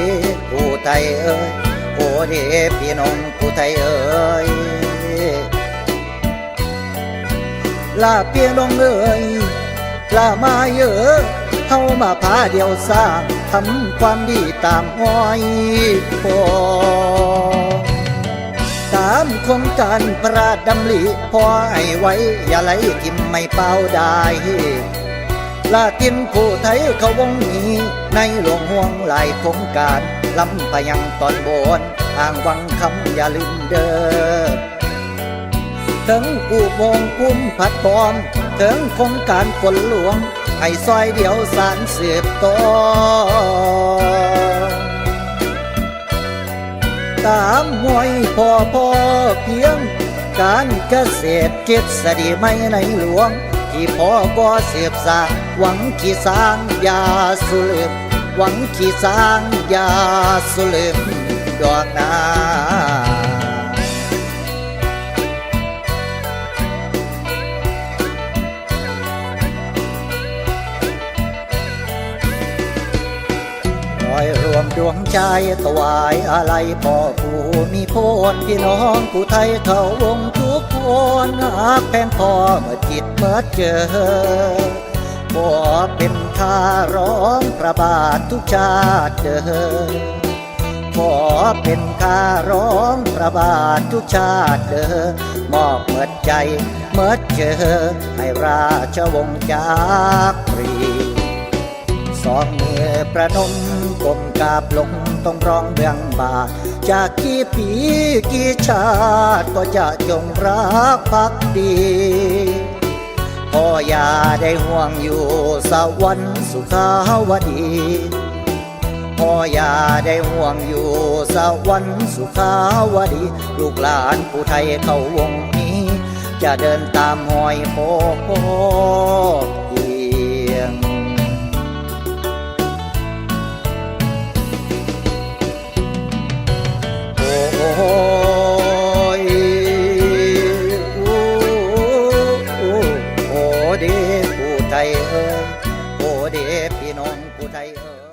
ดีผู้ไทยเอ้ยโอ้ดีพี่น้องผู้ไทยเอ้ยลาพี่น้องเอ้ยลามาเยอะเข้ามาพาเดียวสร้างทำความดีตามห้อยพอตามคงการพระดำริพอไอไว้ อย่าไหลทิมไม่เป้าได้ ลาตินผู้ไทยเขาวงนี้ ในหลวงห่วงหลายโครงการลำพยังตอนบนอ่างวังคำอย่าลืมเด้อถึงกูวงคุ้มผัดบอมถึงโครงการฝนหลวง ให้ซอยเดียวสารเสืบต่อตามมวยพ่อพ่อเพียง การเกษตรเกษดีไม่ในหลวง ที่พ่อก็เสียบสาหวังขี่สร้างยาสุลืมหวังขี่สร้างยาสุลืมดอกนารอยรวมดวงใจถวายอะไรพ่อผู้มีพลพี่น้องผู้ไทยเขาวงทุกคนหักแพงพอเมื่อจิตเมื่อเจอบ่เป็นค่าร้องพระบาททุกชาติเดินขอเป็นคาร้องพระบาททุกชาติเดินมอบเมื่อใจเมื่อเจอให้ราชวงศ์จากปรีสองมือประนมก้มกาบลงต้องร้องเบื้องบา จากกี่ปีกี่ชาติก็จะจงรักภักดี พ่ออย่าได้ห่วงอยู่สวรรค์สุขาวดีพ่ออย่าได้ห่วงอยู่สวรรค์สุขาวดี ลูกหลานผู้ไทยเขาวงนี้ จะเดินตามหอยพ่อ ใจเออโอเดพี่น้องกูใจเออ